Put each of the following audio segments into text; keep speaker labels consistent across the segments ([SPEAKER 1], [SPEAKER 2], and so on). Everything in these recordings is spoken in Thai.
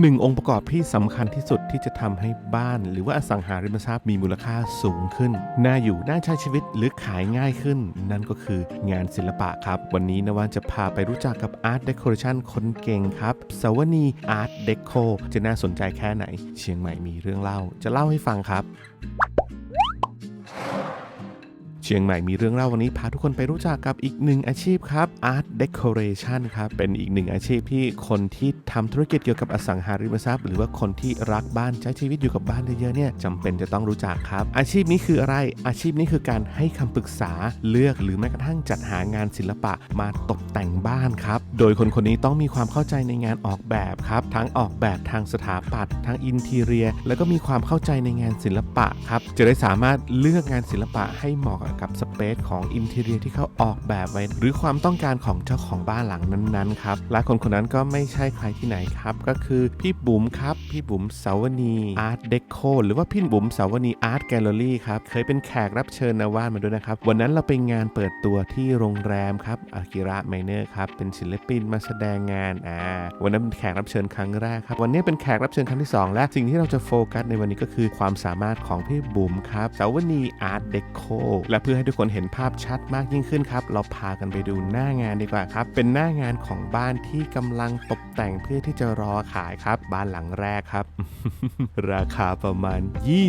[SPEAKER 1] หนึ่งองค์ประกอบที่สำคัญที่สุดที่จะทำให้บ้าน หรือว่าอสังหาริมทรัพย์มีมูลค่าสูงขึ้น น่าอยู่น่าใช้ชีวิตหรือขายง่ายขึ้น นั่นก็คืองานศิลปะครับ วันนี้นวันจะพาไปรู้จักกับอาร์ตเดคอเรชันคนเก่งครับสวนีอาร์ตเดโคจะน่าสนใจแค่ไหน เชียงใหม่มีเรื่องเล่า จะเล่าให้ฟังครับ ชียงใหม่มีเรื่องเล่าวันนี้พาทุกคนไปรู้จักกับอีกหนึ่งอาชีพครับ Art Decoration ครับเป็นอีกหนึ่งอาชีพที่คนที่ทำธุรกิจเกี่ยวกับอสังหาริมทรัพย์ หรือว่าคนที่รักบ้านใช้ชีวิตอยู่กับบ้านเยอะๆเนี่ยจำเป็นจะต้องรู้จักครับ อาชีพนี้คืออะไรอาชีพนี้คือการให้คำปรึกษาเลือกหรือแม้กระทั่งจัดหางานศิลปะมาตกแต่งบ้านครับโดยคนคนนี้ต้องมีความเข้าใจในงานออกแบบครับทั้งออกแบบทางสถาปัตย์ทางอินทีเรีย แล้วก็มีความเข้าใจในงานศิลปะครับจะได้สามารถเลือกงานศิลปะให้เหมาะกับกับสเปซของอินทีเรียที่เขาออกแบบไว้ หรือความต้องการของเจ้าของบ้านหลังนั้นๆครับและคนคนนั้นก็ไม่ใช่ใครที่ไหนครับ ก็คือพี่บุ๋มครับ พี่บุ๋มสาวนีอาร์ตเดโคหรือว่าพี่บุ๋มสาวนีอาร์ตแกลเลอรี่ครับเคยเป็นแขกรับเชิญนาว่านมาด้วยนะครับ วันนั้นเราไปงานเปิดตัวที่โรงแรมครับอากิระไมเนอร์ครับเป็นศิลปินมาแสดงงานอ่าวันนั้นเป็นแขกรับเชิญครั้งแรกครับวันนี้เป็นแขกรับเชิญครั้งที่สองและสิ่งที่เราจะโฟกัสในวันนี้ก็คือความสามารถของพี่บุ๋มครับสาวนีอาร์ตเดโคและพื่อให้ทุกคนเห็นภาพชัดมากยิ่งขึ้นครับ เราพากันไปดูหน้างานดีกว่าครับ เป็นหน้างานของบ้านที่กำลังตกแต่งเพื่อที่จะรอขายครับ บ้านหลังแรกครับ ราคาประมาณ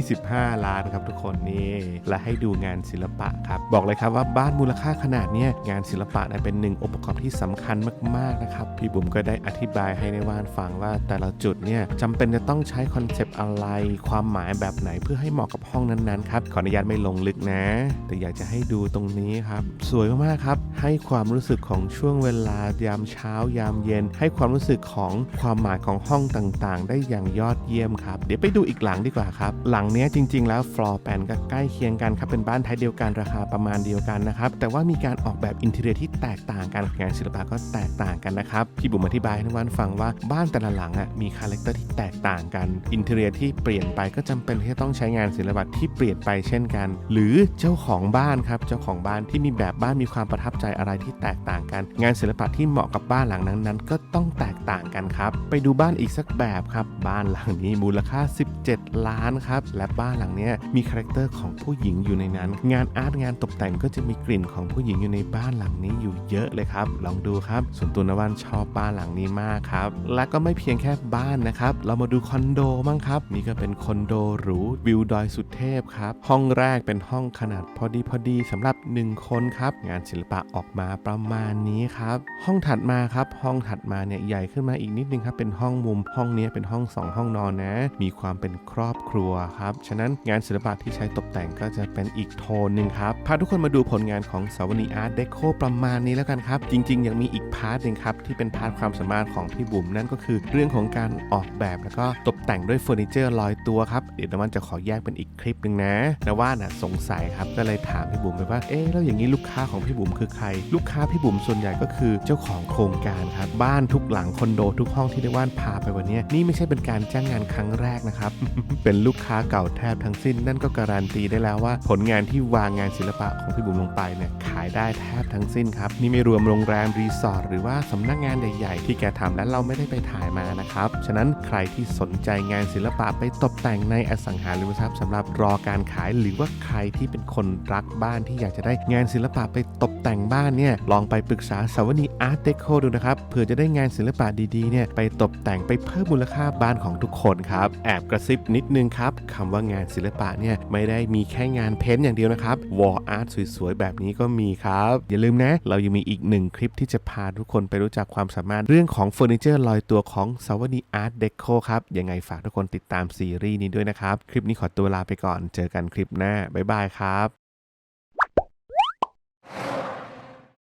[SPEAKER 1] 25 ล้านครับทุกคนนี่และให้ดูงานศิลปะครับ บอกเลยครับว่าบ้านมูลค่าขนาดนี้งานศิลปะเป็นหนึ่งองค์ประกอบที่สำคัญมากๆนะครับพี่บุ๋มก็ได้อธิบายให้ในว่านฟังว่าแต่ละจุดเนี่ยจำเป็นจะต้องใช้คอนเซปต์อะไร ความหมายแบบไหนเพื่อให้เหมาะกับห้องนั้นๆครับขออนุญาตไม่ลงลึกนะ แต่อยากจะให้ดูตรงนี้ครับ สวยมากๆครับ ให้ความรู้สึกของช่วงเวลายามเช้ายามเย็น ให้ความรู้สึกของความหมายของห้องต่างๆ ได้อย่างยอดเยี่ยมครับ เดี๋ยวไปดูอีกหลังดีกว่าครับ หลังนี้จริง ๆ แล้วฟลอร์แปนก็ใกล้เคียงกันครับเป็นบ้านไทยเดียวกันราคาประมาณเดียวกันนะครับแต่ว่ามีการออกแบบอินเทอร์เนียที่แตกต่างกันงานศิลปะก็แตกต่างกันนะครับพี่บุ๋มอธิบายให้ทุกวันฟังว่าบ้านแต่ละหลังอะมีคาแรคเตอร์ที่แตกต่างกันอินเทอร์เนียที่เปลี่ยนไปก็จำเป็นที่จะต้องใช้งานศิลปะที่เปลี่ยนไปเช่นกัน หรือเจ้าของบ้านครับเจ้าของบ้านที่มีแบบบ้านมีความประทับใจอะไรที่แตกต่างกัน งานศิลปะที่เหมาะกับบ้านหลังนั้นๆก็ต้องแตกต่างกันครับไปดูบ้านอีกสักแบบครับบ้านหลังนี้มูลค่า 17 ล้านครับและบ้านหลังนี้มีคาแรคเตอร์ของผู้หญิงอยู่ในนั้น งานอาร์ตงานตกแต่งก็จะมีกลิ่นของผู้หญิงอยู่ในบ้านหลังนี้อยู่เยอะเลยครับ ลองดูครับ ส่วนตัวนวันชอบบ้านหลังนี้มากครับ และก็ไม่เพียงแค่บ้านนะครับ เรามาดูคอนโดบ้างครับ นี่ก็เป็นคอนโดหรูวิวดอยสุดเทพครับ ห้องแรกเป็นห้องขนาดพอดีพอดีสำหรับ 1 คนครับ งานศิลปะออกมาประมาณนี้ครับ ห้องถัดมาครับ ห้องถัดมาเนี่ยใหญ่ขึ้นมาอีกนิดนึงครับ เป็นห้องมุมห้องนี้เป็นห้อง 2 ห้องนอนนะ มีความเป็นครอบครัวครับ ฉะนั้นงานศิลปะที่ใช้ตกแต่งก็จะเป็นอีกโทนหนึ่งครับ พาทุกคนมาดูผลงานของสาวนีอาร์ตเดโคประมาณนี้แล้วกันครับ จริง ๆ ยังมีอีกพาร์ทหนึ่งครับที่เป็นพาร์ทความสามารถของพี่บุ๋มนั่นก็คือเรื่องของการออกแบบแล้วก็ตกแต่งด้วยเฟอร์นิเจอร์ลอยตัวครับเดี๋ยวนวันจะขอแยกเป็นอีกคลิปหนึ่งนะนะว่าน่ะสงสัยครับก็เลยถามพี่บุ๋มไปว่า เอ๊ะแล้วอย่างนี้ลูกค้าของพี่บุ๋มคือใคร ลูกค้าพี่บุ๋มส่วนใหญ่ก็คือเจ้าของโครงการครับ บ้านทุกหลังคอนโดทุกห้องที่ได้ว่านพาไปวันนี้นี่ไม่ใช่เป็นการจ้างงานครั้งแรกนะครับ เป็นลูกค้าเก่าแทบทั้งสิ้น นั่นก็การันตีได้แล้วว่า ผลงานที่วางงานศิลปะของพี่บุ๋มลงไปเนี่ยขายได้แทบทั้งสิ้นครับนี่ไม่รวมโรงแรมรีสอร์ทหรือว่าสำนักงานใหญ่ๆที่แกทำและเราไม่ได้ไปถ่ายมานะครับฉะนั้นใครที่สนใจงานศิลปะไปตกแต่งในอสังหาริมทรัพย์สำหรับรอการขายหรือว่าใครที่เป็นคนรักบ้านที่อยากจะได้งานศิลปะไปตกแต่งบ้านเนี่ยลองไปปรึกษาสาวนีอาร์ตเดโคดูนะครับเผื่อจะได้งานศิลปะดีๆเนี่ยไปตกแต่งไปเพิ่มมูลค่าบ้านของทุกคนครับแอบกระซิบนิดนึงครับคำว่างานศิลปะเนี่ยไม่ได้มีแค่งานเพ้นท์อย่างเดียวนะครับวอลอาร์ตสวยๆแบบนี้ก็มีครับอย่าลืมนะ เรายังมีอีกหนึ่งคลิปที่จะพาทุกคนไปรู้จักความสามารถเรื่องของเฟอร์นิเจอร์ลอยตัวของสาวนีอาร์ตเดโคครับยังไงฝากทุกคนติดตามซีรีส์นี้ด้วยนะครับ คลิปนี้ขอตัวลาไปก่อน เจอกันคลิปหน้า บ๊ายบายครับ